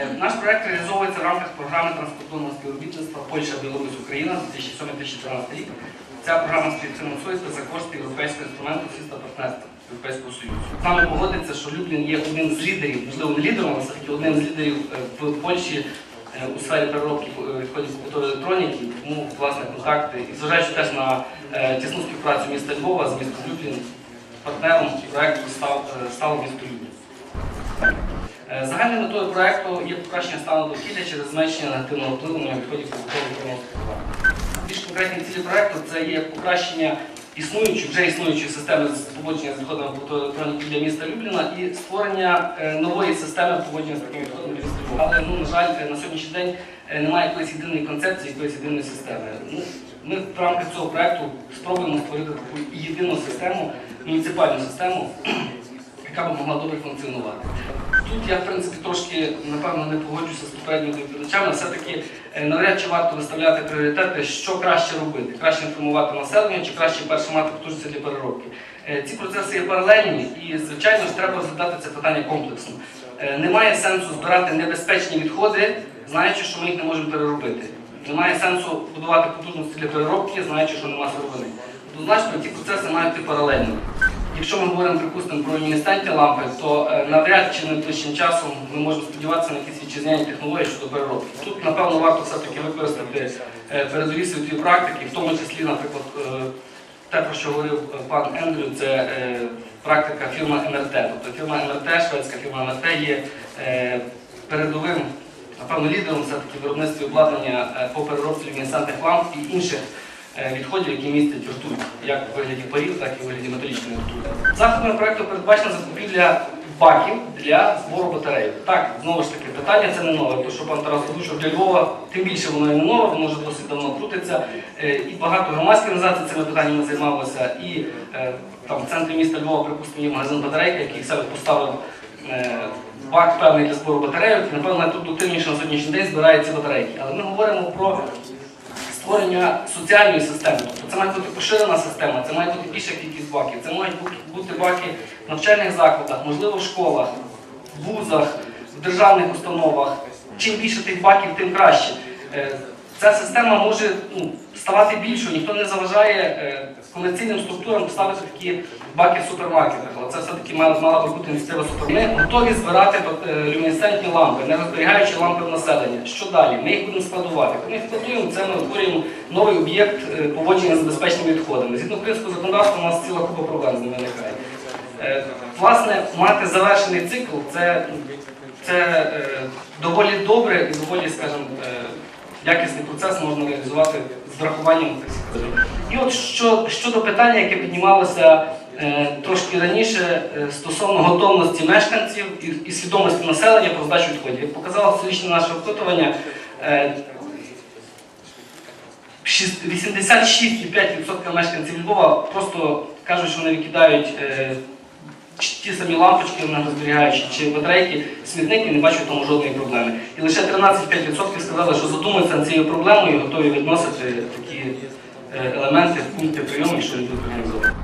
Е, Наш проект реалізовується в рамках програми транскордонного співробітництва Польща, Білорусь, Україна 2007-2014 рік. Ця програма співфінансується за кошти Європейського інструменту сільська партнерства Європейського Союзу. Саме погодиться, що Люблін є одним з лідерів, можливо, не лідером, але все-таки одним з лідерів е, в Польщі е, у сфері переробки відходів побутової електроніки, тому власне контакти. І зважаючи теж на тісну співпрацю міста Львова з містом Люблін, партнером проекту став, стало місто Люблін. Е, Загальною метою проекту є покращення стану довкілля через зменшення негативного впливу на відходів побутової промислової. Більш конкретні цілі проекту це є покращення існуючої, вже існуючої системи з поводження з відходами електроніки для міста Любліна і створення е, нової системи поводження з такими відходами міста Львова. Але ну, на жаль, е, на сьогоднішній день немає якоїсь єдиної концепції, якоїсь єдиної системи. Ну, ми в рамках цього проекту спробуємо створити таку єдину систему, муніципальну систему, яка б могла добре функціонувати. Тут я, в принципі, трошки, напевно, не погоджуся з попередніми доповідачами. Все-таки е, навряд чи варто виставляти пріоритети, що краще робити. Краще інформувати населення чи краще перше мати потужності для переробки. Е, Ці процеси є паралельні і, звичайно ж, треба розглядати це питання комплексно. Е, Немає сенсу збирати небезпечні відходи, знаючи, що ми їх не можемо переробити. Немає сенсу будувати потужності для переробки, знаючи, що немає сировини. Однозначно, ці процеси мають йти паралельно. Якщо ми говоримо, припустимо, про люмінесцентні лампи, то е, навряд чи найближчим часом ми можемо сподіватися на якісь вітчизняні технології щодо переробки. Тут, напевно, варто все-таки використати е, передові світові практики, в тому числі, наприклад, е, те, про що говорив пан Ендрю, це практика фірми МРТ. Тобто фірма МРТ, шведська фірма МРТ є передовим, напевно, лідером все-таки виробництві обладнання по переробці люмінесцентних ламп і інших відходів, які містять ртуть, як у вигляді парів, так і у вигляді металічної ртуті. Заходами проекту передбачена закупівля баків для збору батарей. Так, знову ж таки, питання це не нове, тому що пан Тарас озвучив для Львова, тим більше воно не нове, воно вже досить давно крутиться. Е, І багато громадських організацій цими питаннями займалося. І е, там в центрі міста Львова, припустимо, є магазин батарейки, який себе поставив е, бак певний для збору батарейок. Напевно, тут дотивніше на сьогоднішній день збирають ці батарейки. Але ми говоримо про створення соціальної системи. Тобто це має бути поширена система, це має бути більша кількість баків, це мають бути баки в навчальних закладах, можливо, в школах, в вузах, в державних установах. Чим більше тих баків, тим краще. Ця система може ну, ставати більшою, ніхто не заважає е, комерційним структурам поставити такі баки в супермаркетах. Але це все-таки мала, мала би бути ініціатива супер. Ми готові збирати е, люмінесцентні лампи, не розберігаючи лампи в населення. Що далі? Ми їх будемо складувати. Ми їх це ми утворюємо новий об'єкт е, поводження з безпечними відходами. Згідно українського законодавства, у нас ціла купа проблем з ними виникає. Е, Власне, мати завершений цикл це, це е, доволі добре і доволі, скажімо, е, якісний процес можна реалізувати з врахуванням цих всіх. І от що, щодо питання, яке піднімалося е, трошки раніше е, стосовно готовності мешканців і, і свідомості населення про здачу відходів. Як показало столічне наше опитування, е, 86,5% мешканців Львова просто кажуть, що вони викидають е, ті самі лампочки, не розберігаючи чи батарейки, смітник не бачу в тому жодної проблеми. І лише 13,5% сказали, що задумуються над цією проблемою і готові відносити такі е, елементи в пункти прийому, що люди організовані.